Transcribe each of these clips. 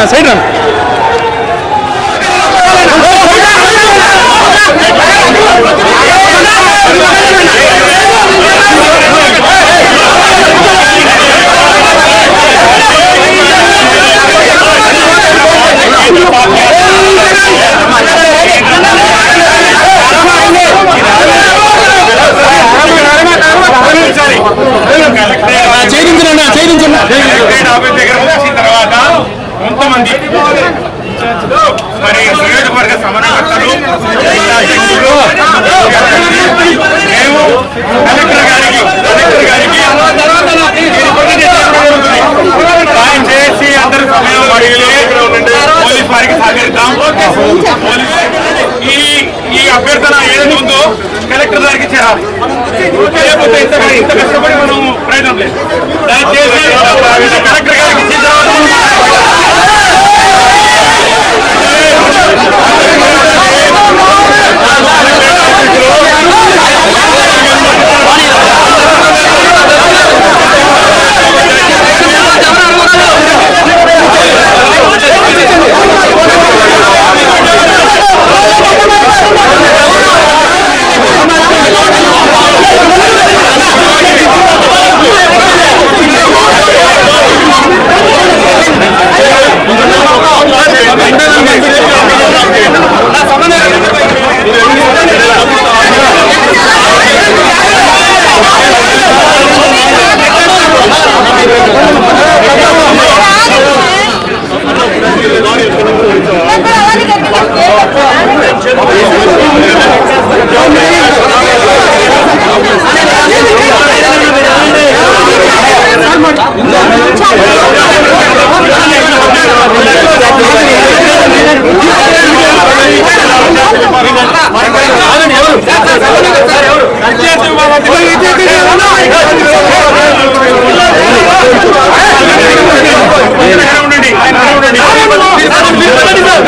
Run side run మరి నియోజకవర్గ సమన్వయకర్తలు మేము కలెక్టర్ గారికి కలెక్టర్ గారికి సాయం చేసి అందరి సమయం అడిగి పోలీస్ వారికి సహకరిద్దాం పోలీస్ ఈ ఈ అభ్యర్థన ఏదైతే ఉందో కలెక్టర్ గారికి చేరాలి. లేకపోతే ఇంత కష్టపడి మనం ప్రయత్నం లేదు. దయచేసి కలెక్టర్ గారికి ఇచ్చిన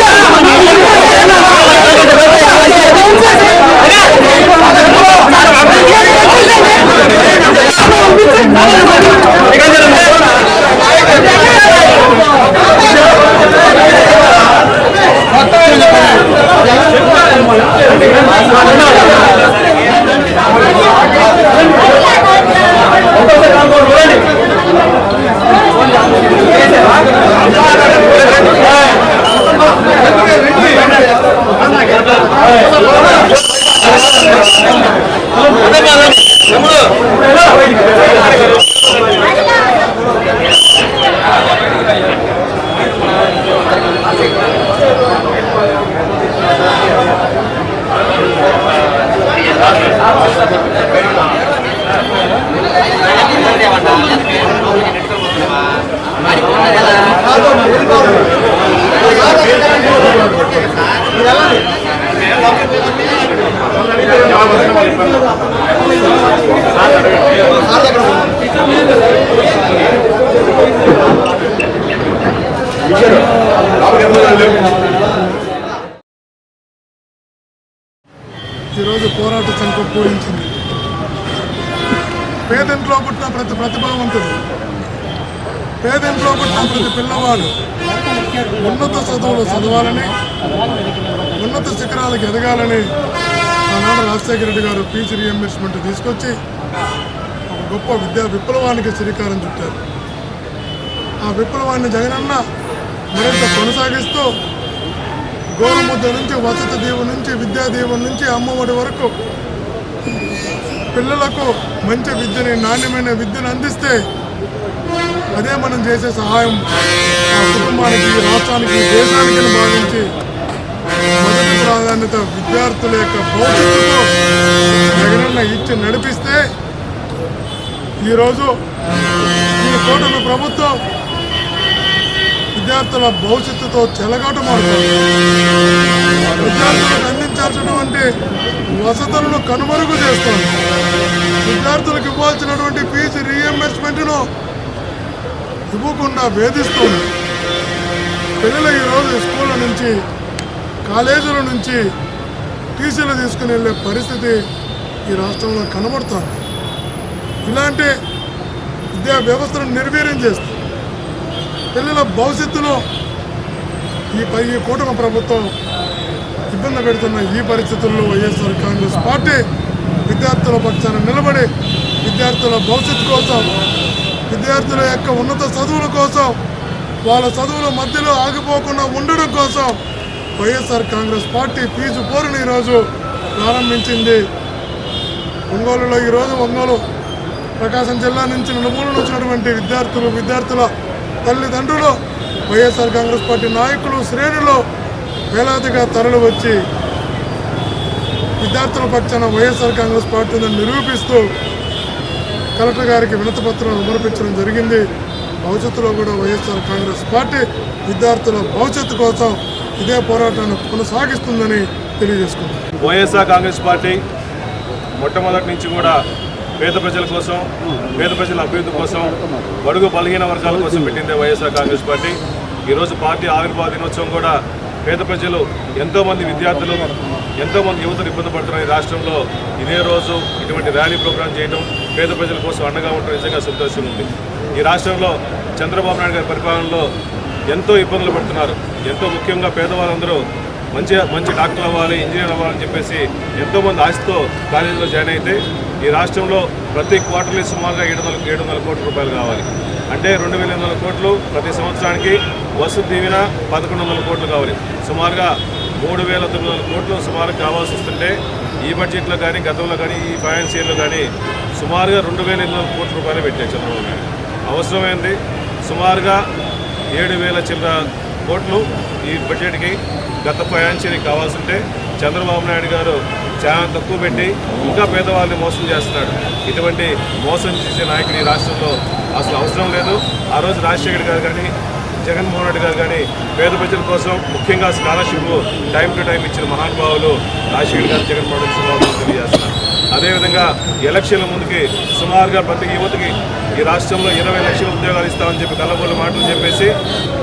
Yeah. ఈరోజు పోరాట సంఖ్య పూరించింది పేదింట్లో పుట్టిన ప్రతి ప్రతిభావంతుడు పేదింట్లో పుట్టిన ప్రతి పిల్లవాడు ఉన్నత చదువులు చదవాలని ఉన్నత శిఖరాలకు ఎదగాలని ఆనాడు రాజశేఖర రెడ్డి గారు ఫీజు రియంబర్స్మెంట్ తీసుకొచ్చి ఒక గొప్ప విద్యా విప్లవానికి శ్రీకారం చుట్టారు. ఆ విప్లవాన్ని జగనన్న మరింత కొనసాగిస్తూ గోరముద్ద నుంచి వసతి దీవు నుంచి విద్యా దీవు నుంచి అమ్మఒడి వరకు పిల్లలకు మంచి విద్యని నాణ్యమైన విద్యను అందిస్తే అదే మనం చేసే సహాయం ఆ కుటుంబానికి రాష్ట్రానికి దేశానికి భావించి మొదటి ప్రాధాన్యత విద్యార్థుల యొక్క భవిష్యత్తుకు జగనన్న ఇచ్చి నడిపిస్తే ఈరోజు ఈ కూటమి ప్రభుత్వం విద్యార్థుల భవిష్యత్తుతో చెలగాటమాడుతుంది విద్యార్థులకు అందించాల్సినటువంటి వసతులను కనుమరుగు చేస్తుంది. విద్యార్థులకు ఇవ్వాల్సినటువంటి ఫీజు రీఎంబర్స్మెంట్ను ఇవ్వకుండా వేధిస్తుంది. పిల్లలు ఈరోజు స్కూళ్ళ నుంచి కాలేజీల నుంచి టీసీలు తీసుకుని వెళ్ళే పరిస్థితి ఈ రాష్ట్రంలో కనబడుతుంది. ఇలాంటి విద్యా వ్యవస్థను నిర్వీర్యం చేస్తుంది పిల్లల భవిష్యత్తులో ఈ పై ఈ కూటమి ప్రభుత్వం ఇబ్బంది పెడుతున్న ఈ పరిస్థితుల్లో వైఎస్ఆర్ కాంగ్రెస్ పార్టీ విద్యార్థుల పక్షాన నిలబడి విద్యార్థుల భవిష్యత్తు కోసం విద్యార్థుల యొక్క ఉన్నత చదువుల కోసం వాళ్ళ చదువుల మధ్యలో ఆగిపోకుండా ఉండడం కోసం వైఎస్ఆర్ కాంగ్రెస్ పార్టీ ఫీజు పోరుని ఈరోజు ప్రారంభించింది. ఒంగోలులో ఈరోజు ఒంగోలు ప్రకాశం జిల్లా నుంచి నలుమూల వచ్చినటువంటి విద్యార్థులు విద్యార్థుల తల్లిదండ్రులు వైఎస్ఆర్ కాంగ్రెస్ పార్టీ నాయకులు శ్రేణులు వేలాదిగా తరలి వచ్చి విద్యార్థుల పక్షాన వైఎస్ఆర్ కాంగ్రెస్ పార్టీని నిరూపిస్తూ కలెక్టర్ గారికి వినతపత్రం సమర్పించడం జరిగింది. భవిష్యత్తులో కూడా వైఎస్ఆర్ కాంగ్రెస్ పార్టీ విద్యార్థుల భవిష్యత్తు కోసం ఇదే పోరాటాన్ని కొనసాగిస్తుందని తెలియజేసుకుంటున్నాను. వైఎస్ఆర్ కాంగ్రెస్ పార్టీ మొట్టమొదటి నుంచి కూడా పేద ప్రజల కోసం పేద ప్రజల అభివృద్ధి కోసం బడుగు బలహీన వర్గాల కోసం పెట్టిందే వైఎస్ఆర్ కాంగ్రెస్ పార్టీ. ఈరోజు పార్టీ ఆవిర్భావ దినోత్సవం కూడా పేద ప్రజలు ఎంతోమంది విద్యార్థులు ఎంతోమంది యువతలు ఇబ్బంది పడుతున్న ఈ రాష్ట్రంలో. ఇదే రోజు ఇటువంటి ర్యాలీ ప్రోగ్రాం చేయడం పేద ప్రజల కోసం అండగా ఉండడం నిజంగా సంతోషం ఉంది. ఈ రాష్ట్రంలో చంద్రబాబు నాయుడు గారి పరిపాలనలో ఎంతో ఇబ్బందులు పడుతున్నారు. ఎంతో ముఖ్యంగా పేదవాళ్ళందరూ మంచి మంచి డాక్టర్ అవ్వాలి ఇంజనీర్ అవ్వాలని చెప్పేసి ఎంతోమంది ఆశతో కాలేజీలో జాయిన్ అయితే ఈ రాష్ట్రంలో ప్రతి క్వార్టర్లీ సుమారుగా ఏడు వందల ఏడు వందల కోట్ల రూపాయలు కావాలి. అంటే రెండు వేల ఎనిమిది వందల కోట్లు ప్రతి సంవత్సరానికి వసతి దీవెన పదకొండు వందల కోట్లు కావాలి. సుమారుగా మూడు వేల తొమ్మిది వందల కోట్లు సుమారు కావాల్సి వస్తుంటే ఈ బడ్జెట్లో కానీ గతంలో కానీ ఈ ఫైనాన్స్ ఇయర్లో కానీ సుమారుగా రెండు వేల ఎనిమిది వందల కోట్ల రూపాయలు పెట్టాయి చంద్రబాబు నాయుడు. అవసరమైంది సుమారుగా ఏడు వేల చిల్లర కోట్లు ఈ బడ్జెట్కి గత ఫైనాన్షియల్కి కావాల్సింటే చంద్రబాబు నాయుడు గారు చాలా తక్కువ పెట్టి ఇంకా పేదవాళ్ళని మోసం చేస్తున్నాడు. ఇటువంటి మోసం చేసే నాయకుడు ఈ రాష్ట్రంలో అసలు అవసరం లేదు. ఆ రోజు రాజశేఖర్ గారు కానీ జగన్మోహన్ రెడ్డి గారు కానీ పేద ప్రజల కోసం ముఖ్యంగా స్కాలర్షిప్ టైం టు టైం ఇచ్చిన మహానుభావులు రాజశేఖర్ గారు జగన్మోహన్ రెడ్డి అదేవిధంగా ఎలక్షన్ల ముందుకి సుమారుగా ప్రతి యువతకి ఈ రాష్ట్రంలో ఇరవై లక్షల ఉద్యోగాలు ఇస్తామని చెప్పి కళ్ళబోళ్ళ మాటలు చెప్పేసి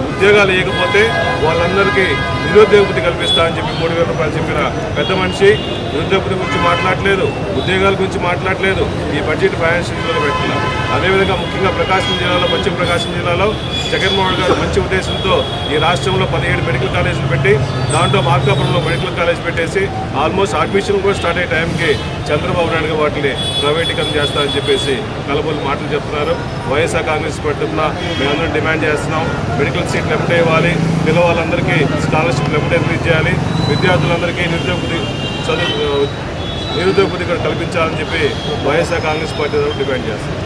ఉద్యోగాలు ఇవ్వకపోతే వాళ్ళందరికీ నిరుద్యోగపతి కల్పిస్తామని చెప్పి మూడు వేల రూపాయలు చెప్పిన పెద్ద మనిషి నిరుద్యోగపతి గురించి మాట్లాడలేదు ఉద్యోగాల గురించి మాట్లాడలేదు ఈ బడ్జెట్ ఫైనాన్షియల్ పెట్టిన అదేవిధంగా ముఖ్యంగా ప్రకాశం జిల్లాలో పశ్చిమ ప్రకాశం జిల్లాలో జగన్మోహన్ గారు మంచి ఉద్దేశంతో ఈ రాష్ట్రంలో పదిహేడు మెడికల్ కాలేజీలు పెట్టి దాంట్లో మార్కాపురంలో మెడికల్ కాలేజ్ పెట్టేసి ఆల్మోస్ట్ అడ్మిషన్ కూడా స్టార్ట్ అయ్యే టైంకి చంద్రబాబు నాయుడు వాటిని ప్రైవేటీకరణ చేస్తారని చెప్పేసి కలబోలు మాటలు చెప్తున్నారు. వైఎస్ఆర్ కాంగ్రెస్ పట్టున మేమందరం డిమాండ్ చేస్తున్నాం. మెడికల్ సీట్లు ఎమ్మటే ఇవ్వాలి పిల్లవాళ్ళందరికీ స్కాలర్షిప్ ఎమ్మటే రిలీజ్ చేయాలి. విద్యార్థులందరికీ నిరుద్యోగ చదువు నిరుద్యోగ కల్పించాలని చెప్పి వైఎస్ఆర్ కాంగ్రెస్ పార్టీ డిమాండ్ చేస్తున్నాం.